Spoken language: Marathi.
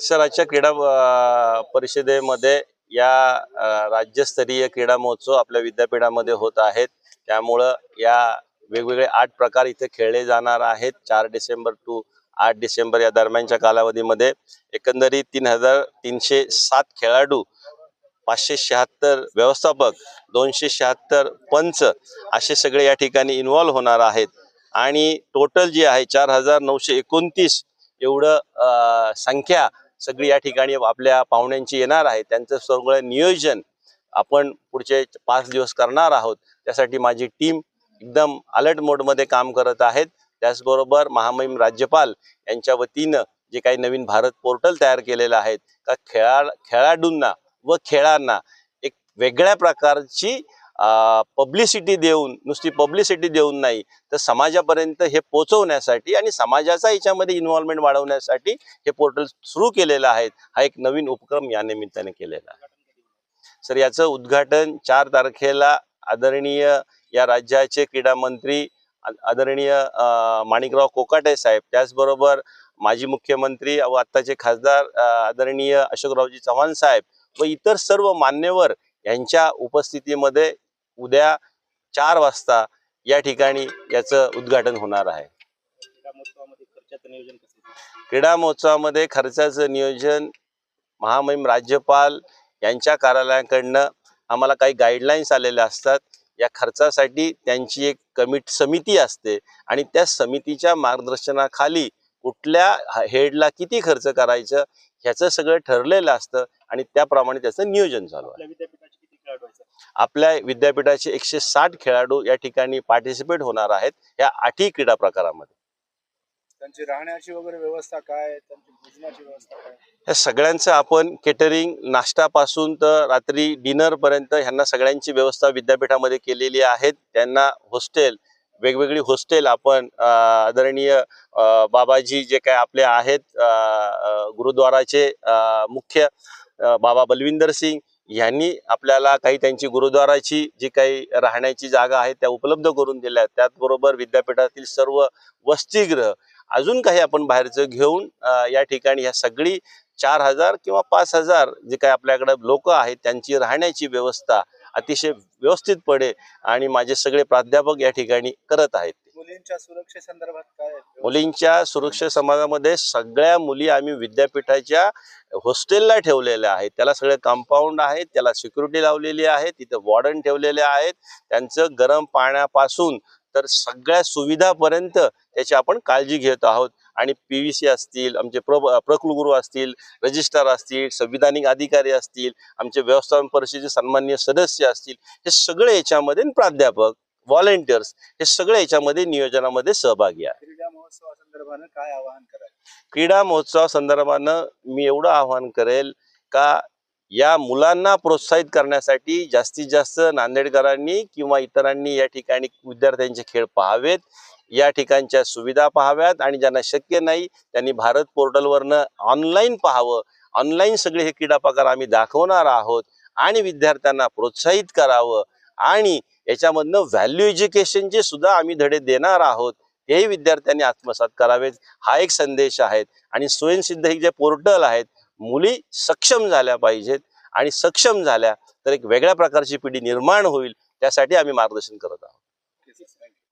सर आजच्या क्रीडा परिषदेमध्ये या राज्यस्तरीय क्रीडा महोत्सव आपल्या विद्यापीठामध्ये होत आहेत. त्यामुळं या वेगवेगळे आठ प्रकार इथे खेळले जाणार आहेत. चार डिसेंबर टू आठ डिसेंबर या दरम्यानच्या कालावधीमध्ये. एकंदरीत तीन हजार तीनशे सात खेळाडू पाचशे शहात्तर व्यवस्थापक दोनशे शहात्तर पंच असे सगळे या ठिकाणी इन्व्हॉल्व्ह होणार आहेत. आणि टोटल जे आहे चार हजार नऊशे एकोणतीस एवढं संख्या सगळी या ठिकाणी आपल्या पाहुण्यांची येणार आहे. त्यांचं सगळं नियोजन आपण पुढचे पाच दिवस करणार आहोत. त्यासाठी माझी टीम एकदम अलर्ट मोडमध्ये काम करत आहेत. त्याचबरोबर महामहिम राज्यपाल यांच्या वतीनं जे काही नवीन भारत पोर्टल तयार केलेलं आहे का खेळा खेळाडूंना व खेळांना एक वेगळ्या प्रकारची पब्लिसिटी देऊन नुसती पब्लिसिटी देऊन नाही तर समाजापर्यंत हे पोचवण्यासाठी आणि समाजाचा याच्यामध्ये इन्व्हॉल्वमेंट वाढवण्यासाठी हे पोर्टल सुरू केलेलं आहे हा एक नवीन उपक्रम या निमित्ताने केलेला आहे. सर याचं उद्घाटन चार तारखेला आदरणीय या राज्याचे क्रीडा मंत्री आदरणीय माणिकराव कोकाटे साहेब त्याचबरोबर माजी मुख्यमंत्री व आत्ताचे खासदार आदरणीय अशोकरावजी चव्हाण साहेब व इतर सर्व मान्यवर यांच्या उपस्थितीमध्ये उद्या चार वाजता या ठिकाणी याचं उद्घाटन होणार आहे. क्रीडा महोत्सवामध्ये खर्चाचं नियोजन महामहिम राज्यपाल यांच्या कार्यालयाकडनं आम्हाला काही गाईडलाईन्स आलेल्या असतात. या खर्चासाठी त्यांची एक कमिट समिती असते आणि त्या समितीच्या मार्गदर्शनाखाली कुठल्या हेडला किती खर्च करायचं ह्याचं सगळं ठरलेलं असतं आणि त्याप्रमाणे त्याचं नियोजन चालू आहे. आपल्या विद्यापीठाचे एकशे साठ खेळाडू या ठिकाणी पार्टिसिपेट होणार आहेत या आठही क्रीडा प्रकारामध्ये. त्यांची राहण्याची वगैरे व्यवस्था काय त्यांची भोजनाची व्यवस्था काय या सगळ्यांचं आपण केटरिंग नाश्तापासून तर रात्री डिनर पर्यंत ह्यांना सगळ्यांची व्यवस्था विद्यापीठामध्ये केलेली आहेत. त्यांना हॉस्टेल वेगवेगळी हॉस्टेल आपण आदरणीय बाबाजी जे काय आपले आहेत गुरुद्वाराचे मुख्य बाबा बलविंदर सिंग यांनी आपल्याला काही त्यांची गुरुद्वाराची जी काही राहण्याची जागा आहे त्या उपलब्ध करून दिल्या आहेत. त्याचबरोबर विद्यापीठातील सर्व वसतिगृह अजून काही आपण बाहेरचं घेऊन या ठिकाणी ह्या सगळी चार हजार किंवा पाच हजार जे काही आपल्याकडे लोक आहेत त्यांची राहण्याची व्यवस्था अतिशय व्यवस्थितपणे आणि माझे सगळे प्राध्यापक या ठिकाणी करत आहेत. मुलींच्या सुरक्षेसंदर्भात काय मुलींच्या सुरक्षा समाजामध्ये सगळ्या मुली आम्ही विद्यापीठाच्या हॉस्टेलला ठेवलेल्या आहेत. त्याला सगळे कंपाऊंड आहेत त्याला सिक्युरिटी लावलेली आहे तिथे वॉर्डन ठेवलेले आहेत. त्यांचं गरम पाण्यापासून तर सगळ्या सुविधापर्यंत त्याची आपण काळजी घेत आहोत. आणि पी व्ही सी असतील आमचे प्र प्रकुलगुरू असतील रजिस्ट्रार असतील संविधानिक अधिकारी असतील आमचे व्यवस्थापन परिषदेचे सन्मान्य सदस्य असतील हे सगळे याच्यामध्ये प्राध्यापक व्हॉलेंटियर्स हे सगळे याच्यामध्ये नियोजनामध्ये सहभागी आहे. क्रीडा महोत्सवासंदर्भानं काय आवाहन कराल? क्रीडा महोत्सवा संदर्भानं मी एवढं आवाहन करेल का या मुलांना प्रोत्साहित करण्यासाठी जास्तीत जास्त नांदेडकरांनी किंवा इतरांनी या ठिकाणी विद्यार्थ्यांचे खेळ पाहावेत या ठिकाणच्या सुविधा पाहाव्यात आणि ज्यांना शक्य नाही त्यांनी भारत पोर्टलवरनं ऑनलाईन पाहावं. ऑनलाईन सगळे हे क्रीडा प्रकार आम्ही दाखवणार आहोत आणि विद्यार्थ्यांना प्रोत्साहित करावं आणि याच्यामधनं व्हॅल्यू एज्युकेशनचे सुद्धा आम्ही धडे देणार आहोत हेही विद्यार्थ्यांनी आत्मसात करावेत. हा एक संदेश आहे आणि स्वयंसिद्ध हे जे पोर्टल आहेत मुली सक्षम झाल्या पाहिजेत. आणि सक्षम झाल्या तर एक वेगळ्या प्रकारची पिढी निर्माण होईल त्यासाठी आम्ही मार्गदर्शन करत आहोत.